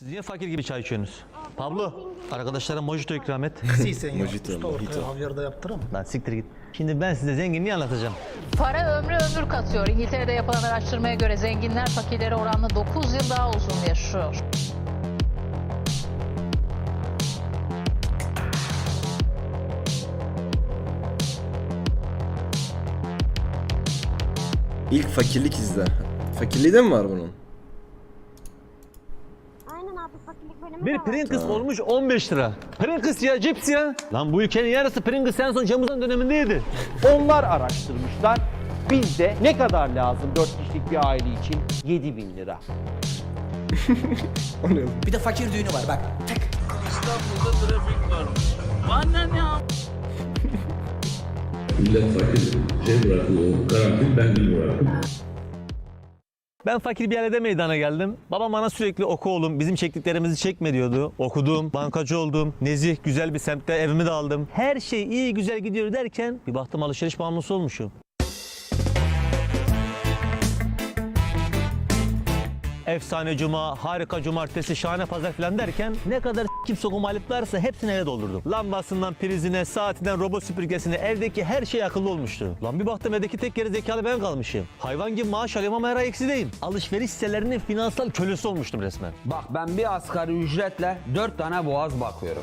Siz niye fakir gibi çay içiyorsunuz? Pablo, arkadaşlara mojito ikram et. Si senyor. Mojito, Usta mojito. ortaya havyarda yaptıram. Lan siktir git. Şimdi ben size zenginliği anlatacağım. Para ömrü ömür katıyor. İngiltere'de yapılan araştırmaya göre zenginler fakirlere oranla 9 yıl daha uzun yaşıyor. İlk fakirlik izle. Fakirliği de mi var bunun? Aynen abi fakirlik bölümü Bir var. Pringles olmuş 15 lira. Pringles ya cips ya. Lan bu ülkenin yarısı Pringles en son Cemuz'un dönemindeydi. Onlar araştırmışlar. Bizde ne kadar lazım 4 kişilik bir aile için? 7 bin lira. O ne? Bir de fakir düğünü var bak. Tek. Millet fakir şey bırakıyor, karantin ben bıraktım. Ben fakir bir ailede meydana geldim. Babam bana sürekli oku oğlum bizim çektiklerimizi çekme diyordu. Okudum, bankacı oldum. Nezih güzel bir semtte evimi de aldım. Her şey iyi güzel gidiyor derken bir baktım alışveriş bağımlısı olmuşum. Efsane cuma, harika cumartesi, şahane pazar falan derken ne kadar kim sokum alet varsa hepsini eve doldurdum. Lambasından prizine, saatinden robot süpürgesine evdeki her şey akıllı olmuştu. Lan bir baktım evdeki tek geri zekalı ben kalmışım. Hayvan gibi maaş alıyorum ama her ay eksideyim. Alışveriş sitelerinin finansal kölesi olmuştum resmen. Bak ben bir asgari ücretle 4 tane boğaz bakıyorum.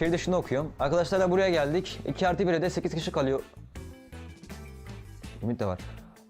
Şehir dışında okuyorum. Arkadaşlarla buraya geldik. 2 artı 1'e de 8 kişi kalıyor. Ümit de var.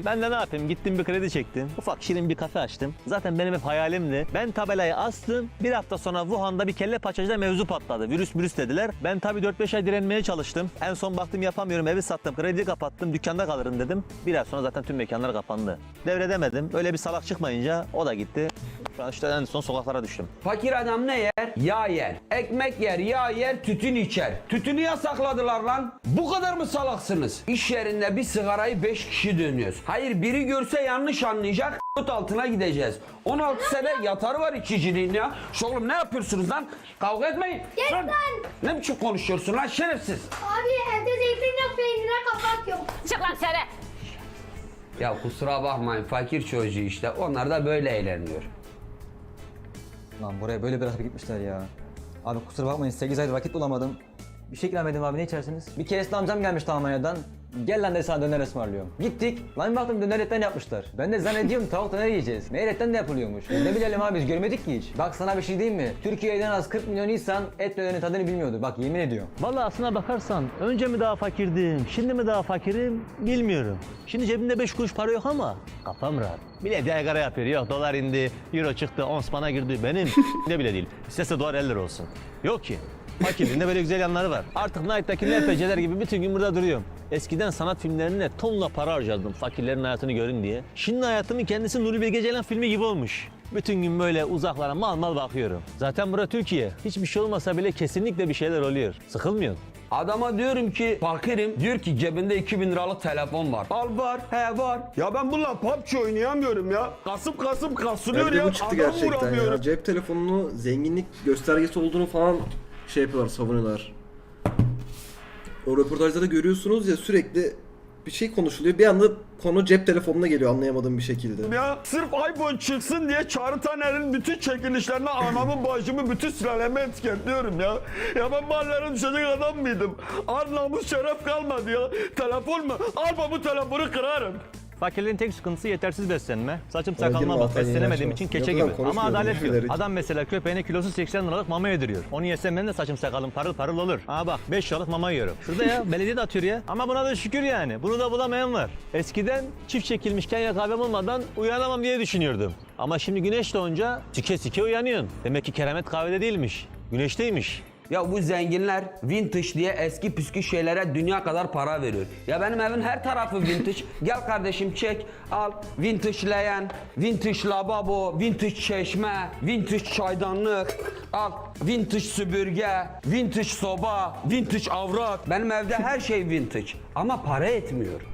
Ben de ne yapayım? Gittim bir kredi çektim. Ufak şirin bir kafe açtım. Zaten benim hep hayalimdi. Ben tabelayı astım. Bir hafta sonra Wuhan'da bir kelle paçacıda mevzu patladı. Virüs virüs dediler. Ben tabii 4-5 ay direnmeye çalıştım. En son baktım yapamıyorum. Evi sattım. Kredi kapattım. Dükkanda kalırım dedim. Bir ay sonra zaten tüm mekanlar kapandı. Devredemedim. Öyle bir salak çıkmayınca o da gitti. Şu an işte en son sokaklara düştüm. Fakir adam ne yer? Yağ yer. Ekmek yer, yağ yer, tütün içer. Tütünü yasakladılar lan. Bu kadar mı salaksınız? İş yerinde bir sigarayı 5 kişi dönüyoruz. Hayır biri görse yanlış anlayacak. Tut altına gideceğiz. 16 sene yatarı var içiciliğin ya. Şu oğlum ne yapıyorsunuz lan? Kavga etmeyin. Yes Lan, lan. Ne biçim konuşuyorsun lan şerefsiz? Abi evde zeytin yok peynire kapak yok. Çık lan sene. Ya kusura bakmayın fakir çocuğu işte. Onlar da böyle eğleniyor. Lan buraya böyle bırakıp gitmişler ya. Abi kusura bakmayın 8 aydır vakit bulamadım. Bir şey ikram edeyim abi ne içersiniz? Bir keresinde amcam gelmişti Almanya'dan. Gel lan dedi sana döner ısmarlıyorum. Gittik. Lan baktım döner etten yapmışlar. Ben de zannediyorum tavuk döner yiyeceğiz. Meğer etten de yapılıyormuş. Ne bilelim abi biz görmedik ki hiç. Bak sana bir şey diyeyim mi? Türkiye'den az 40 milyon insan et dönerin tadını bilmiyordu. Bak yemin ediyorum. Vallahi aslına bakarsan önce mi daha fakirdim, şimdi mi daha fakirim bilmiyorum. Şimdi cebimde 5 kuruş para yok ama kafam rahat. Bile yaygara yapıyor. Yok dolar indi, euro çıktı, ons bana girdi. Benim ne bile değil. İstese dolar 50 lira olsun. Yok ki. Fakirliğin de böyle güzel yanları var. Artık Night'taki NPC'ler gibi bütün gün burada duruyorum. Eskiden sanat filmlerine tonla para harcardım fakirlerin hayatını görün diye. Şimdi hayatımın kendisi Nuri Bilge Ceylan filmi gibi olmuş. Bütün gün böyle uzaklara mal mal bakıyorum. Zaten bura Türkiye. Hiçbir şey olmasa bile kesinlikle bir şeyler oluyor. Sıkılmıyorsun. Adama diyorum ki fakirim. Diyor ki cebinde 2000 liralık telefon var. Al var. He var. Ya ben bununla PUBG oynayamıyorum ya. Kasıp kasıp kasılıyor ya. bu çıktı Adam gerçekten vuramıyorum. ya. Cep telefonunu zenginlik göstergesi olduğunu falan şey yapıyorlar, savunuyorlar. O röportajlarda görüyorsunuz ya sürekli bir şey konuşuluyor. Bir anda konu cep telefonuna geliyor anlayamadığım bir şekilde. Ya sırf iPhone çıksın diye Çağrı Taner'in bütün çekilişlerine anamın bacımı bütün sülalemi etiketliyorum ya. Ya ben mahallere düşecek adam mıydım? Ar namus şeref kalmadı ya. Telefon mu? Al bu telefonu kırarım. Fakirliğin tek sıkıntısı yetersiz beslenme. Saçım sakalıma bak beslenemediğim için keçe gibi. Ama adalet yok. Adam mesela köpeğine kilosu 80 liralık mama yediriyor. Onu yesem benim de saçım sakalım parıl parıl olur. Aa bak 5 liralık mama yiyorum. Şurada ya belediye de atıyor ya. Ama buna da şükür yani. Bunu da bulamayan var. Eskiden çift çekilmişken ya kahvem olmadan uyanamam diye düşünüyordum. Ama şimdi güneş doğunca sike sike uyanıyorsun. Demek ki keramet kahvede değilmiş. Güneşteymiş. Ya bu zenginler vintage diye eski püskü şeylere dünya kadar para veriyor. Ya benim evin her tarafı vintage. Gel kardeşim çek al vintage leğen, vintage lavabo, vintage çeşme, vintage çaydanlık, al vintage süpürge, vintage soba, vintage avrat. Benim evde her şey vintage ama para etmiyor.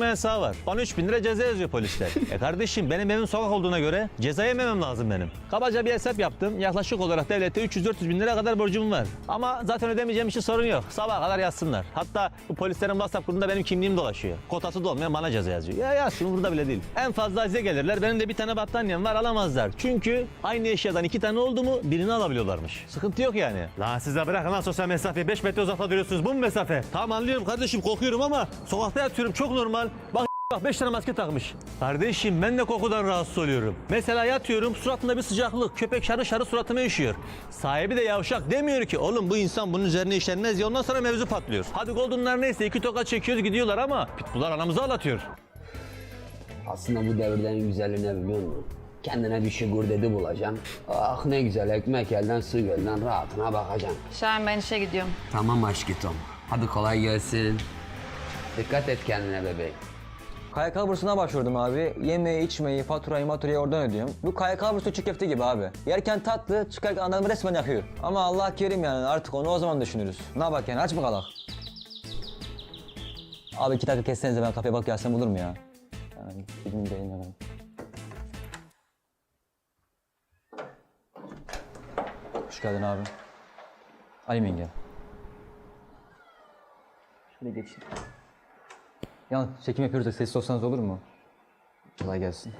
yasağı var. Bana 3 bin lira ceza yazıyor polisler. e kardeşim benim evim sokak olduğuna göre ceza yememem lazım benim. Kabaca bir hesap yaptım. Yaklaşık olarak devlette 300-400 bin lira kadar borcum var. Ama zaten ödemeyeceğim için sorun yok. Sabaha kadar yazsınlar. Hatta bu polislerin WhatsApp grubunda benim kimliğim dolaşıyor. Kotası da olmayan bana ceza yazıyor. Ya yazsın burada bile değil. En fazla size gelirler. Benim de bir tane battaniyem var alamazlar. Çünkü aynı eşyadan iki tane oldu mu birini alabiliyorlarmış. Sıkıntı yok yani. La size bırakın lan sosyal mesafe. 5 metre uzakta duruyorsunuz. Bu mu mesafe? Tamam anlıyorum kardeşim kokuyorum ama sokakta yatıyorum çok normal. Bak Bak 5 tane maske takmış. Kardeşim ben de kokudan rahatsız oluyorum. Mesela yatıyorum suratımda bir sıcaklık. Köpek şarı şarı suratıma üşüyor. Sahibi de yavşak demiyor ki oğlum bu insan bunun üzerine işlenmez ya ondan sonra mevzu patlıyor. Hadi Golden'lar neyse iki toka çekiyoruz gidiyorlar ama Pitbull'lar anamızı ağlatıyor. Aslında bu devirde en güzeli ne biliyor musun? Kendine bir şugur dedi bulacaksın. Ah ne güzel ekmek elden su gölden rahatına bakacaksın. Şahin ben işe gidiyorum. Tamam aşkım. Hadi kolay gelsin. Dikkat et kendine bebeğim. KYK bursuna başvurdum abi. Yemeği, içmeyi, faturayı, maturayı oradan ödüyorum. Bu KYK bursu çiğ köfte gibi abi. Yerken tatlı, çıkarken adamı resmen yakıyor. Ama Allah kerim yani artık onu o zaman düşünürüz. Ne bak yani aç mı kalak? Abi iki dakika kessenize ben kapıya bak gelsem olur mu ya? Yani gidin gelin hemen. Hoş geldin abi. Ali Menge. Şöyle geçin. Yalnız çekim yapıyoruz da sessiz olsanız olur mu? Kolay gelsin.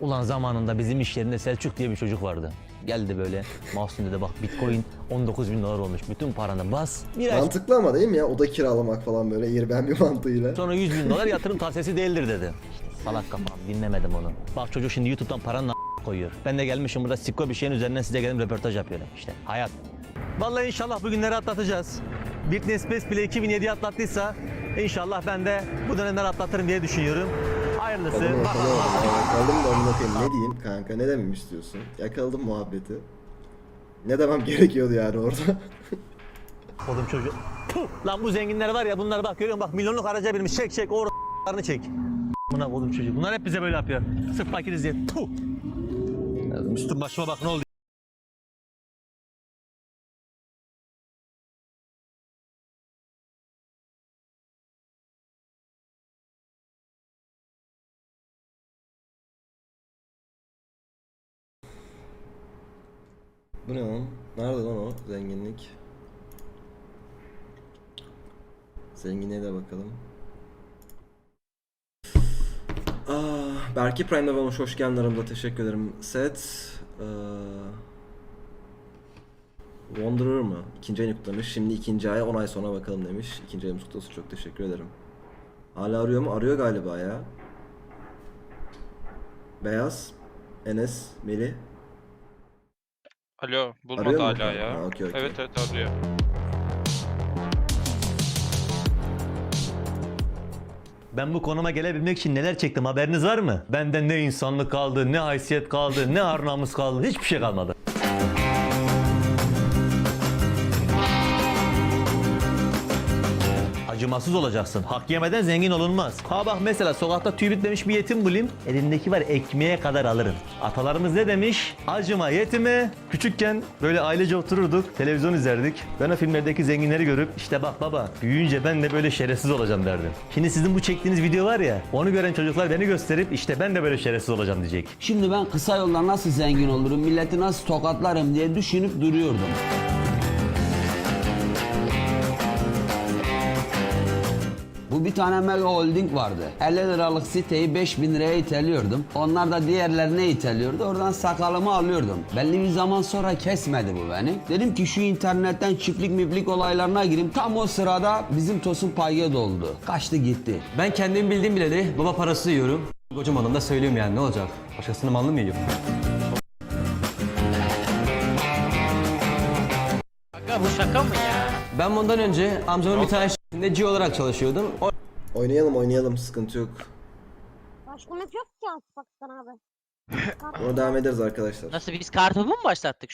Ulan zamanında bizim iş yerinde Selçuk diye bir çocuk vardı. Geldi böyle Mahsun dedi bak bitcoin 19 bin dolar olmuş. Bütün paranı bas. Bir ay Mantıklı ama değil mi ya? Oda kiralamak falan böyle Airbnb mantığıyla. sonra 100 bin dolar yatırım tavsiyesi değildir dedi. İşte salak kafam dinlemedim onu. Bak çocuk şimdi YouTube'dan paranın a- koyuyor. Ben de gelmişim burada sikko bir şeyin üzerinden size gelip röportaj yapıyorum. İşte hayat. Vallahi inşallah bu günleri atlatacağız. Britney Spears bile 2007'yi atlattıysa inşallah ben de bu dönemleri atlatırım diye düşünüyorum. Hayırlısı. Bakalım. yakaladım. Da amına koyayım. Ne diyeyim kanka? Ne dememi istiyorsun? Yakaladım muhabbeti. Ne demem gerekiyordu yani orada? Oğlum çocuk. Puh! Lan bu zenginler var ya bunlar bak görüyor musun? Bak milyonluk araca binmiş. Çek çek o r**larını çek. Buna oğlum çocuk. Bunlar hep bize böyle yapıyor. Sırf fakiriz diye. Puh! Üstüm başıma bak ne oldu? Bu ne lan? Nerede lan o zenginlik? Zenginliğe de bakalım. Ah, Berke Prime'da bana hoş geldin aramda teşekkür ederim. Set eee, Wanderer mı? İkinci ayını kutlamış. Şimdi ikinci aya 10 ay sonra bakalım demiş. İkinci ayımız kutlu. Çok teşekkür ederim. Hala arıyor mu? Arıyor galiba ya. Beyaz, Enes, Melih. Alo, bulmadı Arıyor mu? hala ya. Ha, okey, okey. Evet evet arıyor. Ben bu konuma gelebilmek için neler çektim haberiniz var mı? Benden ne insanlık kaldı, ne haysiyet kaldı, ne ar namus kaldı. Hiçbir şey kalmadı. Acımasız olacaksın. Hak yemeden zengin olunmaz. Ha bak mesela sokakta tüy bitmemiş bir yetim bulayım. Elindeki var ekmeğe kadar alırım. Atalarımız ne demiş? Acıma yetime. Küçükken böyle ailece otururduk. Televizyon izlerdik. Ben o filmlerdeki zenginleri görüp işte bak baba büyüyünce ben de böyle şerefsiz olacağım derdim. Şimdi sizin bu çektiğiniz video var ya onu gören çocuklar beni gösterip işte ben de böyle şerefsiz olacağım diyecek. Şimdi ben kısa yoldan nasıl zengin olurum, milleti nasıl tokatlarım diye düşünüp duruyordum. Bu bir tane mega holding vardı. 50 liralık siteyi 5000 liraya iteliyordum. Onlar da diğerlerine iteliyordu. Oradan sakalımı alıyordum. Belli bir zaman sonra kesmedi bu beni. Dedim ki şu internetten çiftlik miplik olaylarına gireyim. Tam o sırada bizim Tosun Payge doldu. Kaçtı gitti. Ben kendim bildiğim bileli baba parası yiyorum. Kocamanım da söylüyorum yani ne olacak? Başkasının malını mı yiyorum? Aga bu şaka mı ya? Ben bundan önce amcamın bir tane şirketinde G olarak çalışıyordum. O Oynayalım oynayalım sıkıntı yok. Başkanlık yok ki Pakistan abi. Ona devam ederiz arkadaşlar. Nasıl biz kartopu mu başlattık